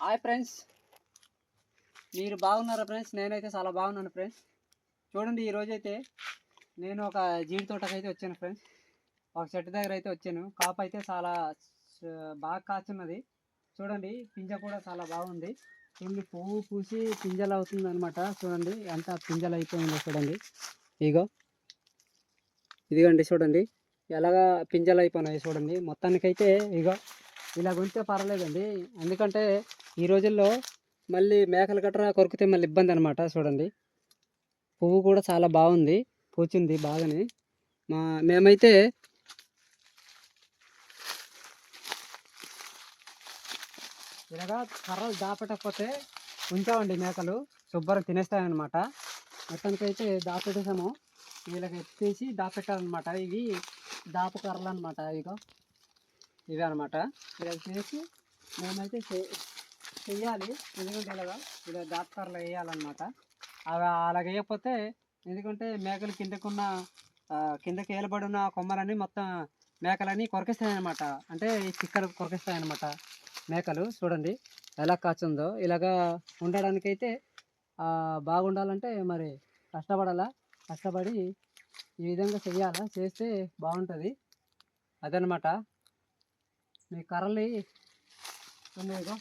Hi friends మీరు బాగున్నారా friends నేనైతే చాలా బాగున్నాను ఫ్రెండ్స్ చూడండి ఈరోజు అయితే నేను ఒక జీడి తోటకైతే వచ్చాను ఫ్రెండ్స్ ఒక చెట్టు దగ్గర అయితే వచ్చాను. కాపు అయితే చాలా బాగా కాచున్నది. చూడండి పింజ కూడా చాలా బాగుంది. చూడండి పువ్వు పూసి పింజలు అవుతుంది అనమాట చూడండి ఎంత పింజలు అయిపోయిందో చూడండి. ఇగో ఇదిగోండి చూడండి. ఎలాగా పింజలు అయిపోయినాయి చూడండి. మొత్తానికైతే ఇగో ఇలా ఉంటే పర్వాలేదండి. ఎందుకంటే ఈ రోజుల్లో మళ్ళీ మేకలు గట్రా కొరికితే మళ్ళీ ఇబ్బంది అనమాట చూడండి. పువ్వు కూడా చాలా బాగుంది. పూచింది బాగానే. మా మేమైతే ఇలాగా కర్రలు దాపటకపోతే ఉంచామండి మేకలు. శుభ్రం తినేస్తాయన్నమాట. మొత్తానికైతే దాపెట్టేసాము వీళ్ళకి ఎత్తేసి దాపెట్టాలన్నమాట. ఇవి దాపు కర్రలు అనమాట ఇగో. ఇవి అనమాట. ఇలా చేసి మేమైతే చెయ్యాలి. ఎందుకంటే ఇలాగా ఇలా దాపకర్రలు వేయాలన్నమాట. అవి అలాగ వేయకపోతే ఎందుకంటే మేకలు కిందకున్న కిందకి ఏలబడి ఉన్న కొమ్మలన్నీ మొత్తం మేకలన్నీ కొరికిస్తాయన్నమాట. అంటే ఈ చిక్కలు కొరికిస్తాయన్నమాట మేకలు. చూడండి ఎలా కాచుందో. ఇలాగా ఉండడానికైతే బాగుండాలంటే మరి కష్టపడాలా? కష్టపడి ఈ విధంగా చెయ్యాలా? చేస్తే బాగుంటుంది. అదనమాట మీ కర్రలు ఉన్నాయిగో.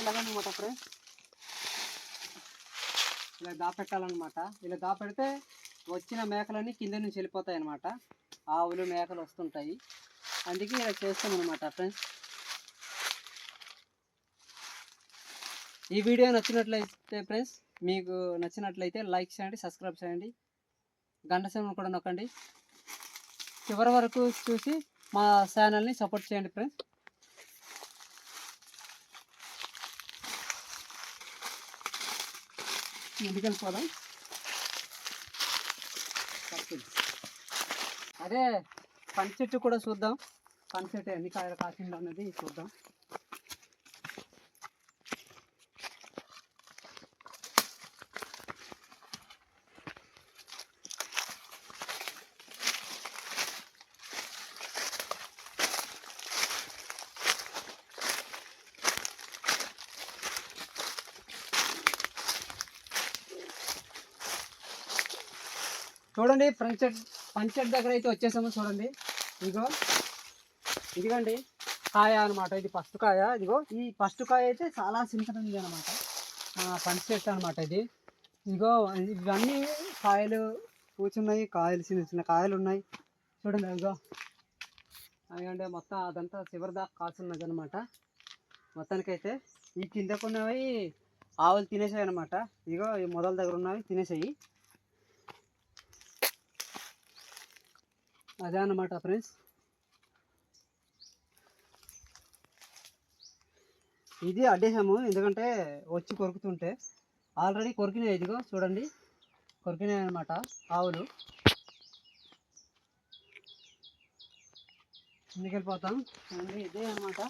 ఇలాగనమాట ఫ్రెండ్స్ ఇలా దాపెట్టాలన్నమాట. ఇలా దాపెడితే వచ్చిన మేకలన్నీ కింద నుంచి వెళ్ళిపోతాయి అన్నమాట ఆవులు మేకలు వస్తుంటాయి. అందుకే ఇలా చేస్తామన్నమాట ఫ్రెండ్స్. ఈ వీడియో నచ్చినట్లయితే ఫ్రెండ్స్ మీకు నచ్చినట్లయితే లైక్ చేయండి సబ్స్క్రైబ్ చేయండి గంట సమయం కూడా నొక్కండి. చివరి వరకు చూసి మా ఛానల్ని సపోర్ట్ చేయండి ఫ్రెండ్స్. ముందుకు అదే పని చెట్టు కూడా చూద్దాం. పని చెట్టు ఎన్ని కాయలు కాసిందో చూద్దాం. చూడండి ఫ్రంట్ పంచెట్ దగ్గర అయితే వచ్చేసాము చూడండి. ఇదిగో ఇదిగోండి కాయ అనమాట ఇది ఫస్ట్ కాయ. ఇదిగో ఈ ఫస్ట్ కాయ అయితే చాలా సింపుల్ అనమాట పంచెట్ అనమాట ఇది. ఇదిగో ఇవన్నీ కాయలు కూర్చున్నాయి కాయలు చిన్న చిన్న కాయలు ఉన్నాయి. చూడండి ఇదిగో. అవి మొత్తం అదంతా చివరి దాకా కాల్చున్నది అనమాట మొత్తానికైతే ఈ కిందకున్నవి ఆవులు తినేసాయి అనమాట ఇదిగో ఈ మొదల దగ్గర ఉన్నవి తినేసాయి. అదే అన్నమాట ఫ్రెండ్స్. ఇది అడ్డేసాము ఎందుకంటే వచ్చి కొరుకుతుంటే. ఆల్రెడీ కొరికినాయి ఇదిగో చూడండి. కొరికినాయి అనమాట ఆవులు. ముందుకెళ్ళిపోతాం. చూడండి ఇదే అనమాట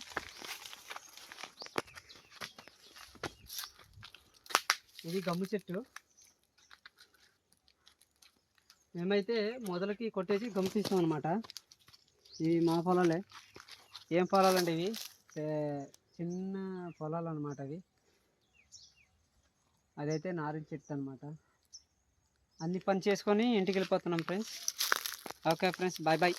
ఇది గమ్ము చెట్టు. మేమైతే మొదలకి కొట్టేసి గమనిస్తాం అనమాట ఇవి మా పొలాలే. ఏం పొలాలంటే ఇవి? చిన్న పొలాలు అనమాట అవి. అదైతే నారింజ చెట్టు అనమాట అన్ని పని చేసుకొని ఇంటికి వెళ్ళిపోతున్నాం friends okay friends bye bye